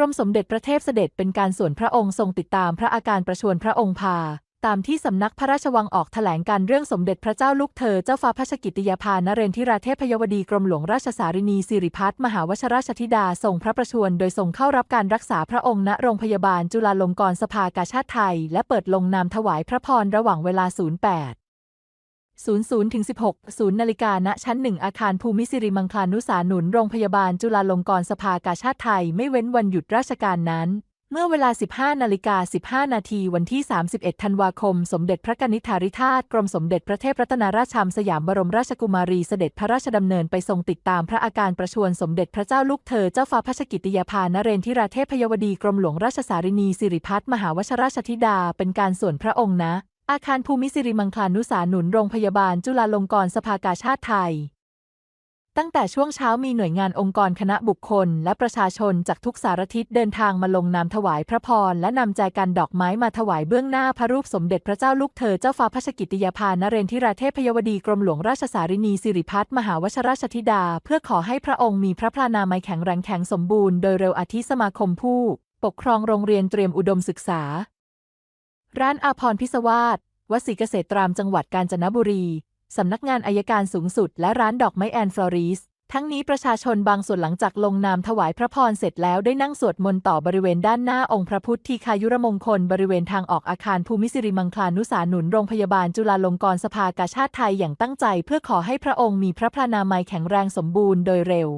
รมสมเด็จพระเทพเสด็จเป็นการส่วนพระองค์ทรงติดตามพระอาการประชวรพระองค์พา ตามที่สำนักพระราชวังออกแถลงการเรื่องสมเด็จพระเจ้าลูกเธอเจ้าฟ้าพระชกิติยาภานเรนทิราเทพยวดีกรมหลวงราชสารินีสิริพัฒมหาวชราชธิดาทรงพระประชวรโดยทรงเข้ารับการรักษาพระองค์ณโรงพยาบาลจุฬาลงกรณ์สภากาชาติไทย และเปิดลงนามถวายพระพรระหว่างเวลา 08 00ถึง16 0นาฬิกาณชั้นหนึ่งอาคารภูมิสิริมังคลานุสาหนุนโรงพยาบาลจุฬาลงกรณ์สภากาชาติไทยไม่เว้นวันหยุดราชการนั้น เมื่อเวลา 15นาฬิกา15 นาทีวันที่ 31 ธันวาคม สมเด็จพระกนิษฐาธิราชกรมสมเด็จพระเทพรัตนราชชามสยามบรมราชกุมารีเสด็จพระราชดำเนินไปทรงติดตามพระอาการประชวรสมเด็จพระเจ้าลูกเธอเจ้าฟ้าพระชกิติยาภานเรนทิราเทพยวดีกรมหลวงราชสารินีสิริพัฒน์มหาวชราชธิดาเป็นการส่วนพระองค์นะ อาคารภูมิสิริมังคลานุสาหนุนโรงพยาบาลจุฬาลงกรณ์สภากาชาติไทย ตั้งแต่ช่วงเช้ามีหน่วยงานองค์กรคณะบุคคล และประชาชนจากทุกสารทิศเดินทางมาลงนามถวายพระพรและนำใจกันดอกไม้มาถวายเบื้องหน้าพระรูปสมเด็จพระเจ้าลูกเธอเจ้าฟ้าพระชกิติยาภานเรนทิราเทพยวดีกรมหลวงราชสารินีสิริพัฒน์มหาวชราชธิดา เพื่อขอให้พระองค์มีพระพลานามัยแข็งแรงแข็งสมบูรณ์โดยเร็วอาทิสมาคมผู้ปกครองโรงเรียนเตรียมอุดมศึกษา ร้านอาพรพิศวาสวสีเกษตรรามจังหวัดกาญจนบุรี สำนักงานอายการสูงสุด และร้านดอกไม้แอนฟลอริส ทั้งนี้ประชาชนบางส่วนหลังจากลงนามถวายพระพรเสร็จแล้วได้นั่งสวดมนต์ต่อบริเวณด้านหน้าองค์พระพุทธทีคายุรมงคล บริเวณทางออกอาคารภูมิสิริมังคลานุสาหนุนโรงพยาบาลจุฬาลงกรณ์สภากาชาติไทยอย่างตั้งใจ เพื่อขอให้พระองค์มีพระพรานามัยแข็งแรงสมบูรณ์โดยเร็ว